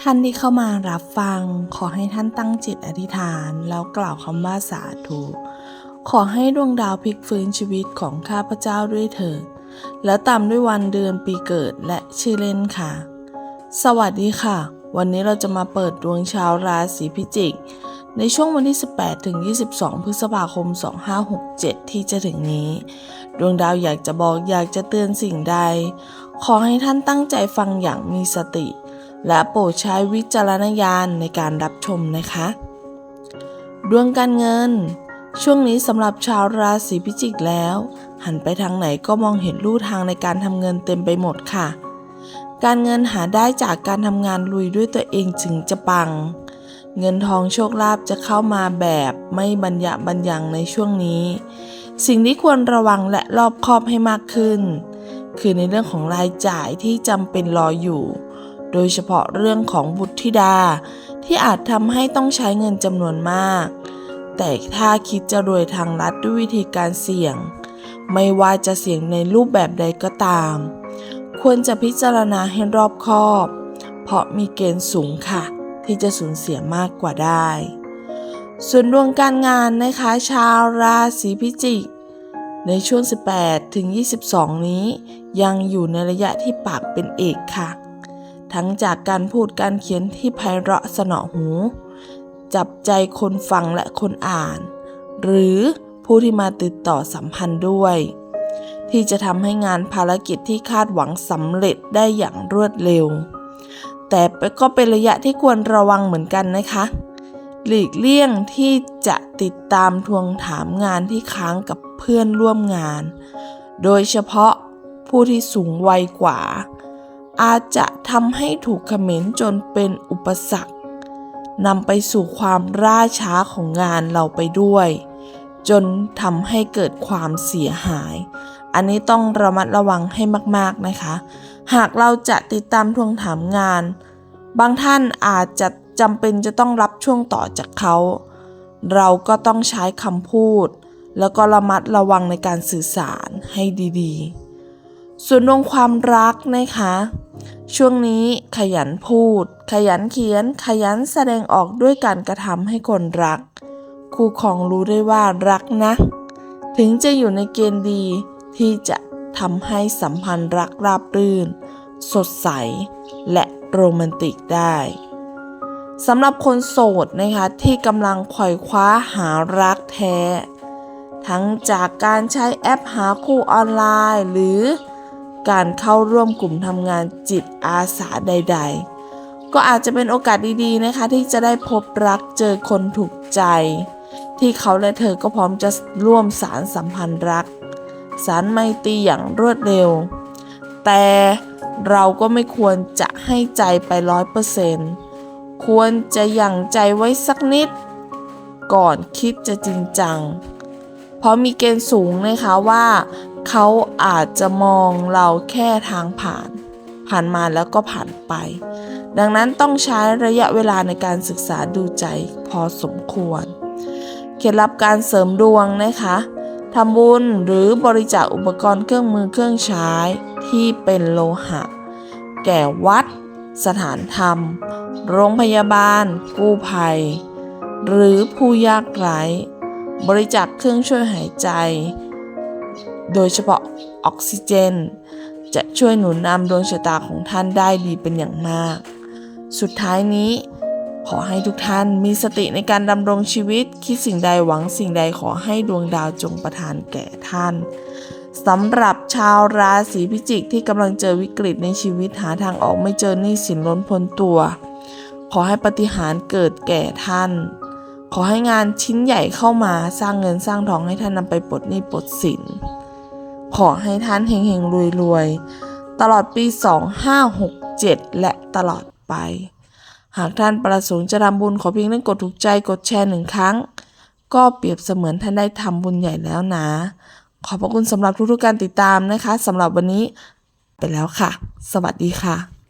ท่านที่เข้ามารับฟัง ขอให้ท่านตั้งจิตอธิษฐานแล้วกล่าวคำว่าสาธุขอให้ดวงดาวพลิกฟื้นชีวิตของข้าพเจ้าด้วยเถิดแล้วตามด้วยวันเดือนปีเกิดและชื่อเล่นค่ะ สวัสดีค่ะ วันนี้เราจะมาเปิดดวงชาวราศีพิจิก ในช่วงวันที่ 18 ถึง 22 พฤษภาคม 2567 ที่จะถึงนี้ ดวงดาวอยากจะบอกอยากจะเตือนสิ่งใด ขอให้ท่านตั้งใจฟังอย่างมีสติ และโปรดใช้วิจารณญาณในการรับชมนะคะ ดวงการเงิน ช่วงนี้สำหรับชาวราศีพิจิกแล้ว หันไปทางไหนก็มองเห็นลู่ทางในการทำเงินเต็มไปหมดค่ะ การเงินหาได้จากการทำงานลุยด้วยตัวเองถึงจะปัง เงินทองโชคลาภจะเข้ามาแบบไม่บรรยะบรรยังในช่วงนี้ สิ่งที่ควรระวังและรอบคอบให้มากขึ้น คือในเรื่องของรายจ่ายที่จำเป็นรออยู่ โดยเฉพาะเรื่องของบุตรธิดา ที่อาจทำให้ต้องใช้เงินจำนวนมาก แต่ถ้าคิดจะรวยทางลัดด้วยวิธีการเสี่ยง ไม่ว่าจะเสี่ยงในรูปแบบใดก็ตาม ควรจะพิจารณาให้รอบคอบ เพราะมีเกณฑ์สูงค่ะ ที่จะสูญเสียมากกว่าได้ ส่วนดวงการงานนะคะชาวราศีพิจิกในช่วง 18 ถึง 22 นี้ ยังอยู่ในระยะที่ปากเป็นเอกค่ะ ทั้งจากการพูดการเขียนที่ไพเราะสนอหู จับใจคนฟังและคนอ่าน หรือผู้ที่มาติดต่อสัมพันธ์ด้วย ที่จะทำให้งานภารกิจที่คาดหวังสำเร็จได้อย่างรวดเร็ว แต่ก็เป็นระยะที่ควรระวังเหมือนกันนะคะ หลีกเลี่ยงที่จะติดตามทวงถามงานที่ค้างกับเพื่อนร่วมงาน โดยเฉพาะผู้ที่สูงวัยกว่า อาจจะทำให้ถูกเขม็นจนเป็นอุปสรรคนำไปสู่ความล่าช้าของงานเราไปด้วย จนทำให้เกิดความเสียหาย อันนี้ต้องระมัดระวังให้มากๆนะคะ หากเราจะติดตามทวงถามงาน บางท่านอาจจะจำเป็นจะต้องรับช่วงต่อจากเขา เราก็ต้องใช้คำพูด แล้วก็ระมัดระวังในการสื่อสารให้ดี ๆ ส่วนดวงความรักนะคะ ช่วงนี้ขยันพูด ขยันเขียน ขยันแสดงออกด้วยการกระทำให้คนรัก คู่ครองรู้ได้ว่ารักนะ ถึงจะอยู่ในเกณฑ์ดีที่จะทำให้สัมพันธ์รักราบรื่น สดใส และโรแมนติกได้สำหรับคนโสดนะคะที่กำลังไขว่คว้าหารักแท้ ทั้งจากการใช้แอปหาคู่ออนไลน์หรือ การเข้าร่วมกลุ่มทำงานจิตอาสาใด ๆ ก็อาจจะเป็นโอกาสดีๆนะคะ ที่จะได้พบรักเจอคนถูกใจ ที่เขาและเธอก็พร้อมจะร่วมสารสัมพันธ์รัก สารไมตรีอย่างรวดเร็ว แต่เราก็ไม่ควรจะให้ใจไปร้อยเปอร์เซนต์ควรจะยังใจไว้สักนิด ก่อนคิดจะจริงจัง เพราะมีเกณฑ์สูงนะคะว่า เขาอาจจะมองเราแค่ทางผ่าน ผ่านมาแล้วก็ผ่านไป ดังนั้นต้องใช้ระยะเวลาในการศึกษาดูใจพอสมควร เคล็ดลับการเสริมดวงนะคะทำบุญหรือบริจาคอุปกรณ์เครื่องมือเครื่องใช้ที่เป็นโลหะ แก่วัด สถานธรรม โรงพยาบาล กู้ภัย หรือผู้ยากไร้ บริจาคเครื่องช่วยหายใจ โดยเฉพาะออกซิเจน จะช่วยหนุนนำดวงชะตาของท่านได้ดีเป็นอย่างมาก สุดท้ายนี้ ขอให้ทุกท่านมีสติในการดำรงชีวิต คิดสิ่งใดหวังสิ่งใดขอให้ดวงดาวจงประทานแก่ท่านสำหรับชาวราศีพิจิกที่กำลังเจอวิกฤตในชีวิตหาทางออกไม่เจอหนี้สินล้นพ้นตัว ขอให้ปฏิหารเกิดแก่ท่าน ขอให้งานชิ้นใหญ่เข้ามาสร้างเงินสร้างทองให้ท่านนำไปปลดหนี้ปลดสิน ขอให้ท่านเฮงๆรวยๆ ตลอดปี 2567 และตลอดไป หากท่านประสงค์จะทำบุญขอเพียงเรื่องกดถูกใจกดแชร์หนึ่งครั้ง ก็เปรียบเสมือนท่านได้ทำบุญใหญ่แล้วนะ ขอบพระคุณสำหรับทุกๆการติดตามนะคะสำหรับวันนี้ไปแล้วค่ะ สวัสดีค่ะ